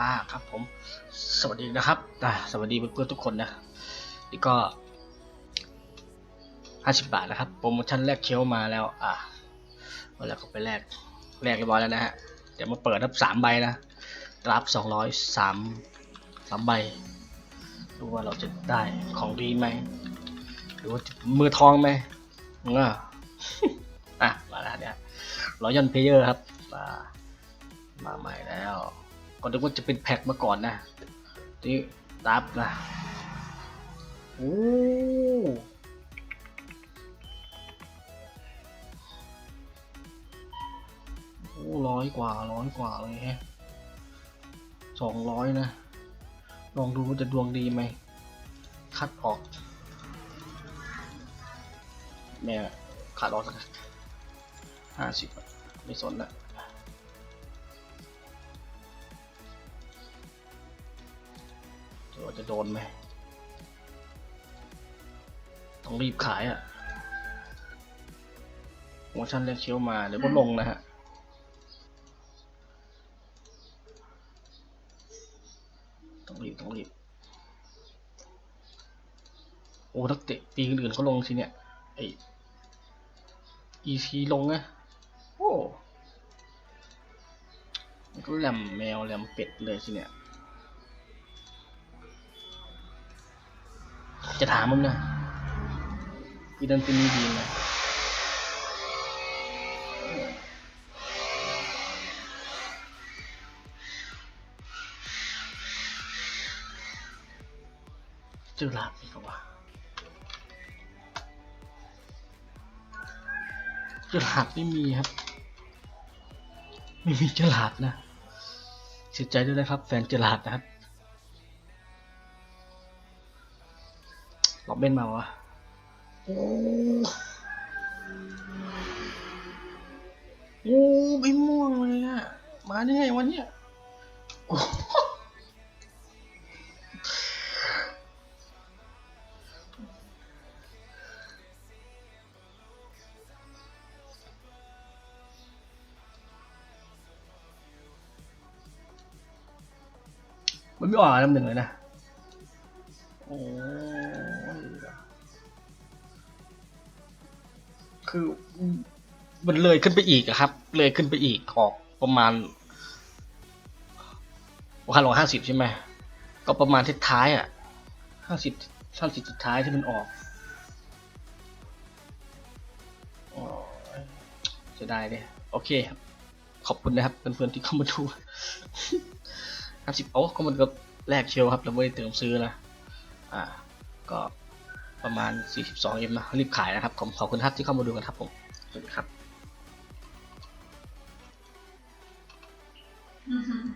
อ่าครับผม สวัสดีนะครับอ่าสวัสดีเพื่อนๆทุกคนนะ นี่ก็ห้าสิบบาทนะครับ โปรโมชั่นแรกเคี้ยวมาแล้ว อ่าวันแล้วก็ไปแลกแลกเรียบร้อยแล้วนะฮะ เดี๋ยวมาเปิดรับสามใบนะ รับสองร้อยสามสามใบ ดูว่าเราจะได้ของดีไหม หรือว่ามือทองไหมเงาอะ มาแล้วเนี่ยรอยันเพเยอร์ครับ มา มาใหม่แล้ว ก็นึกว่าจะเป็นแพ็คมาก่อนนะนี่รับนะโอ้โหร้อยกว่าร้อยกว่าเลยฮะสองร้อยนะ ลองดูว่าจะดวงดีไหม คัดออกแม่ขาดออกสักห้าสิบไม่สนละ จะโดนไหม ต้องรีบขายอะ่ะโมชั่นเรียกเชียวมาเดี๋ยวก็ลงนะฮะต้องรีบต้องรีบ โอ้นักเตะปีอื่นเขาลงสิเนี่ยไอ EP ลงนะโอ้ก็แหลมแมวแหลมเป็ดเลยสิเนี่ย จะถามมึงนะปีนั้นปีนี้ดีไหมเจอหลาบอีกววะจลาไม่มีครับ ไม่มีจลานะเสียใจด้วยนะครับ แฟนจลานะครับ ล็อบเบนมาวะโอ้โอ้ไม่ม่วงเลยอะมาได้ไงวะเนี่ยโอ้มันไม่ออกอันดับหนึ่งเลยนะ โอ้ คือมันเลยขึ้นไปอีกครับ เลยขึ้นไปอีกออกประมาณวันละห้าสิบใช่ไหมก็ประมาณที่ท้ายอะห้าสิบห้าสิบสุดท้ายที่มันออกโอ้ยเสียดายเลยโอเคครับ ขอบคุณนะครับเพื่อนๆที่เข้ามาดูห้าสิบโอ้ก็มันก็แลกเชียวครับเราไม่ได้เติมซื้อนะ อ่า ก็ ประมาณ 42เอ็มนะรีบขายนะครับขอบขอบคุณครับที่เข้ามาดูกันครับผมสวัสดีครับ Mhm.